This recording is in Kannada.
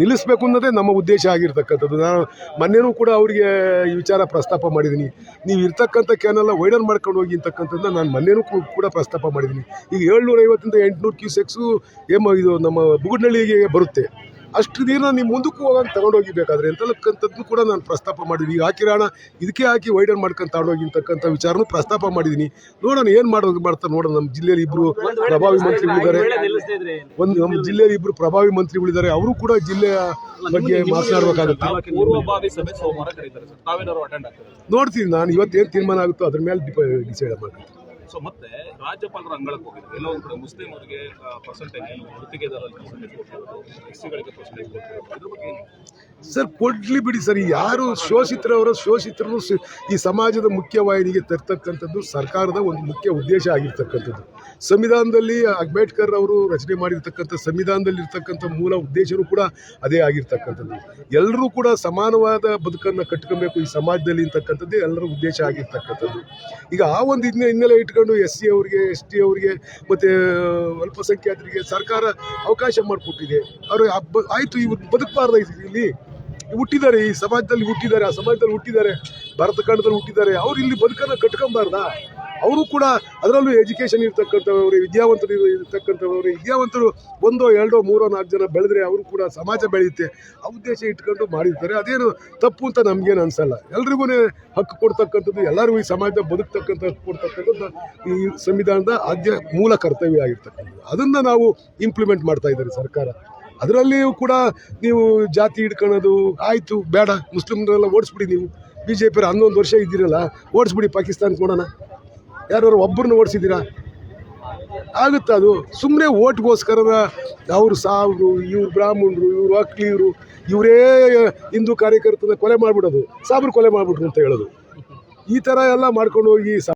ನಿಲ್ಲಿಸಬೇಕು ಅನ್ನೋದೇ ನಮ್ಮ ಉದ್ದೇಶ ಆಗಿರ್ತಕ್ಕಂಥದ್ದು. ನಾನು ಮೊನ್ನೆನೂ ಕೂಡ ಅವರಿಗೆ ಈ ವಿಚಾರ ಪ್ರಸ್ತಾಪ ಮಾಡಿದ್ದೀನಿ. ನೀವು ಇರ್ತಕ್ಕಂಥ ಕ್ಯಾನಲ್ನ ವೈಡನ್ ಮಾಡ್ಕೊಂಡು ಹೋಗಿ ಅಂತಕ್ಕಂಥದ್ದನ್ನ ನಾನು ಮೊನ್ನೆನೂ ಕೂಡ ಪ್ರಸ್ತಾಪ ಮಾಡಿದ್ದೀನಿ. ಈಗ ಏಳ್ನೂರ ಐವತ್ತಿಂದ ಎಂಟುನೂರು ಕ್ಯೂಸೆಕ್ಸು ಏಮ ಇದು ನಮ್ಮ ಬುಗುಡ್ನಳ್ಳಿಗೆ ಬರುತ್ತೆ. ಅಷ್ಟು ನೀರನ್ನ ನೀವು ಮುಂದಕ್ಕೂ ಹೋಗಂಗೆ ತಗೊಂಡೋಗಿ ಬೇಕಾದ್ರೆ ಅಂತಕ್ಕಂಥದ್ದು ಕೂಡ ನಾನು ಪ್ರಸ್ತಾಪ ಮಾಡಿದ್ದೀನಿ ಈಗ ಹಾಕಿರೋ ಹಣ ಇದಕ್ಕೆ ಹಾಕಿ ವೈಡನ್ ಮಾಡ್ಕೊಂಡು ತಗೊಂಡೋಗಿ ಅಂತಕ್ಕಂಥ ವಿಚಾರನೂ ಪ್ರಸ್ತಾಪ ಮಾಡಿದ್ದೀನಿ ನೋಡೋಣ ಏನು ಮಾಡೋದು ಮಾಡ್ತಾರೆ ನೋಡೋಣ. ನಮ್ಮ ಜಿಲ್ಲೆಯಲ್ಲಿ ಇಬ್ಬರು ಪ್ರಭಾವಿ ಮಂತ್ರಿಗಳಿದ್ದಾರೆ ಒಂದ್ ನಮ್ಮ ಜಿಲ್ಲೆಯಲ್ಲಿ ಇಬ್ಬರು ಪ್ರಭಾವಿ ಮಂತ್ರಿಗಳಿದ್ದಾರೆ ಅವರು ಕೂಡ ಜಿಲ್ಲೆಯ ಬಗ್ಗೆ ಮಾತನಾಡಬೇಕಾಗುತ್ತೆ. ನೋಡ್ತೀನಿ ನಾನು ಇವತ್ತೇನು ತೀರ್ಮಾನ ಆಗುತ್ತೋ ಅದ್ರ ಮೇಲೆ ಡಿಸೈಡ್ ಮಾಡ್ತೀನಿ ಸೊ ಮತ್ತೆ ರಾಜ್ಯಪಾಲರ ಅಂಗಳಕ್ಕೆ ಹೋಗಿದ್ರು ಎಲ್ಲೋ ಒಂದ್ ಕಡೆ ಅವರಿಗೆ ಪರ್ಸೆಂಟೇಜ್ ಏನು ಗುತ್ತಿಗೆದಾರರಿಗೆ ಪರ್ಸೆಂಟೇಜ್ ಕೊಟ್ಟಿರೋದು ಎಸ್ ಸಿಗಳಿಗೆ ಪರ್ಸೆಂಟೇಜ್ ಕೊಟ್ಟಿರೋದು, ಇದ್ರ ಬಗ್ಗೆ ಸರ್, ಕೊಡ್ಲಿ ಬಿಡಿ ಸರ್. ಯಾರು ಶೋಷಿತರವರ ಶೋಷಿತರನ್ನು ಸ- ಈ ಸಮಾಜದ ಮುಖ್ಯವಾಹಿನಿಗೆ ತರ್ತಕ್ಕಂಥದ್ದು ಸರ್ಕಾರದ ಒಂದು ಮುಖ್ಯ ಉದ್ದೇಶ ಆಗಿರ್ತಕ್ಕಂಥದ್ದು. ಸಂವಿಧಾನದಲ್ಲಿ ಅಂಬೇಡ್ಕರ್ ಅವರು ರಚನೆ ಮಾಡಿರ್ತಕ್ಕಂಥ ಸಂವಿಧಾನದಲ್ಲಿ ಇರ್ತಕ್ಕಂಥ ಮೂಲ ಉದ್ದೇಶವೂ ಕೂಡ ಅದೇ ಆಗಿರ್ತಕ್ಕಂಥದ್ದು. ಎಲ್ಲರೂ ಕೂಡ ಸಮಾನವಾದ ಬದುಕನ್ನು ಕಟ್ಕೊಬೇಕು ಈ ಸಮಾಜದಲ್ಲಿ ಅಂತಕ್ಕಂಥದ್ದೇ ಎಲ್ಲರ ಉದ್ದೇಶ ಆಗಿರ್ತಕ್ಕಂಥದ್ದು. ಈಗ ಆ ಒಂದು ಹಿನ್ನೆ ಹಿನ್ನೆಲೆ ಇಟ್ಕೊಂಡು ಎಸ್ ಸಿ ಅವರಿಗೆ, ಎಸ್ ಟಿ ಅವರಿಗೆ, ಮತ್ತು ಅಲ್ಪಸಂಖ್ಯಾತರಿಗೆ ಸರ್ಕಾರ ಅವಕಾಶ ಮಾಡಿಕೊಟ್ಟಿದೆ. ಅವರು ಆಯಿತು, ಇವ್ರು ಬದುಕಬಾರ್ದು ಇಲ್ಲಿ. ಹುಟ್ಟಿದ್ದಾರೆ, ಈ ಸಮಾಜದಲ್ಲಿ ಹುಟ್ಟಿದ್ದಾರೆ, ಆ ಸಮಾಜದಲ್ಲಿ ಹುಟ್ಟಿದ್ದಾರೆ, ಭಾರತ ಖಂಡದಲ್ಲಿ ಹುಟ್ಟಿದ್ದಾರೆ. ಅವ್ರು ಇಲ್ಲಿ ಬದುಕನ್ನು ಕಟ್ಕೊಂಬಾರ್ದಾ? ಅವರು ಕೂಡ ಅದರಲ್ಲೂ ಎಜುಕೇಷನ್ ಇರ್ತಕ್ಕಂಥವ್ರು, ವಿದ್ಯಾವಂತರು ಇರ್- ಇರ್ತಕ್ಕಂಥವ್ರು, ವಿದ್ಯಾವಂತರು ಒಂದೋ ಎರಡೋ ಮೂರೋ ನಾಲ್ಕು ಜನ ಬೆಳೆದ್ರೆ ಅವರು ಕೂಡ ಸಮಾಜ ಬೆಳೆಯುತ್ತೆ. ಆ ಉದ್ದೇಶ ಇಟ್ಕೊಂಡು ಮಾಡಿರ್ತಾರೆ. ಅದೇನು ತಪ್ಪು ಅಂತ ನಮಗೇನು ಅನ್ಸಲ್ಲ. ಎಲ್ರಿಗೂ ಹಕ್ಕು ಕೊಡ್ತಕ್ಕಂಥದ್ದು, ಎಲ್ಲರಿಗೂ ಈ ಸಮಾಜ ಬದುಕ್ತಕ್ಕಂಥ ಹಕ್ಕು ಕೊಡ್ತಕ್ಕಂಥದ್ದು ಈ ಸಂವಿಧಾನದ ಆದ್ಯ ಮೂಲ ಕರ್ತವ್ಯ ಆಗಿರ್ತಕ್ಕಂಥದ್ದು. ಅದನ್ನು ನಾವು ಇಂಪ್ಲಿಮೆಂಟ್ ಮಾಡ್ತಾ ಇದ್ದಾರೆ ಸರ್ಕಾರ. ಅದರಲ್ಲಿಯೂ ಕೂಡ ನೀವು ಜಾತಿ ಹಿಡ್ಕೊಳ್ಳೋದು ಆಯಿತು, ಬೇಡ. ಮುಸ್ಲಿಮ್ರೆಲ್ಲ ಓಡಿಸ್ಬಿಡಿ ನೀವು. ಬಿ ಜೆ ಹನ್ನೊಂದು ವರ್ಷ ಇದ್ದೀರಲ್ಲ, ಓಡಿಸ್ಬಿಡಿ ಪಾಕಿಸ್ತಾನ ನೋಡೋಣ. ಯಾರು ಒಬ್ಬರನ್ನ ಓಡಿಸಿದ್ದೀರಾ? ಆಗುತ್ತೆ ಅದು? ಸುಮ್ಮನೆ ಓಟ್ಗೋಸ್ಕರ ಅವರು ಸಾವ್ರು, ಇವ್ರು ಬ್ರಾಹ್ಮಣರು, ಇವ್ರು ಇವರು ಇವರೇ ಹಿಂದೂ ಕಾರ್ಯಕರ್ತನ ಕೊಲೆ ಮಾಡಿಬಿಡೋದು, ಸಾಬ್ರು ಕೊಲೆ ಮಾಡಿಬಿಟ್ರು ಅಂತ ಹೇಳೋದು. ಈ ಥರ ಎಲ್ಲ ಮಾಡ್ಕೊಂಡು ಹೋಗಿ